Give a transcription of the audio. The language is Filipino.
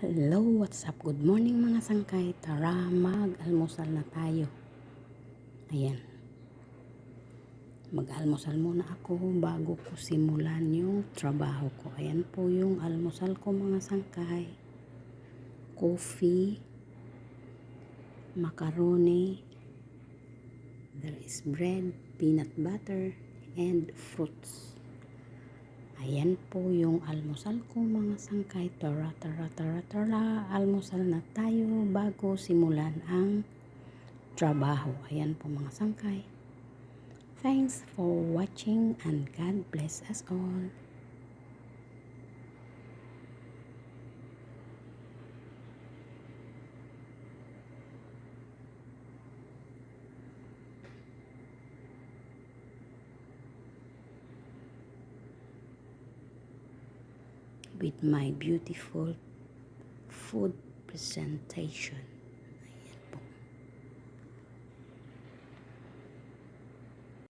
Hello, what's up? Good morning mga sangkay. Tara, mag-almusal na tayo. Ayan. Mag-almusal muna ako bago ko simulan yung trabaho ko. Ayan po yung almusal ko mga sangkay. Coffee, macaroni, there is bread, peanut butter, and fruits. Ayan po yung almusal ko mga sangkay. Tara, tara, tara, tara. Almusal na tayo bago simulan ang trabaho. Ayan po mga sangkay. Thanks for watching and God bless us all. With my beautiful food presentation.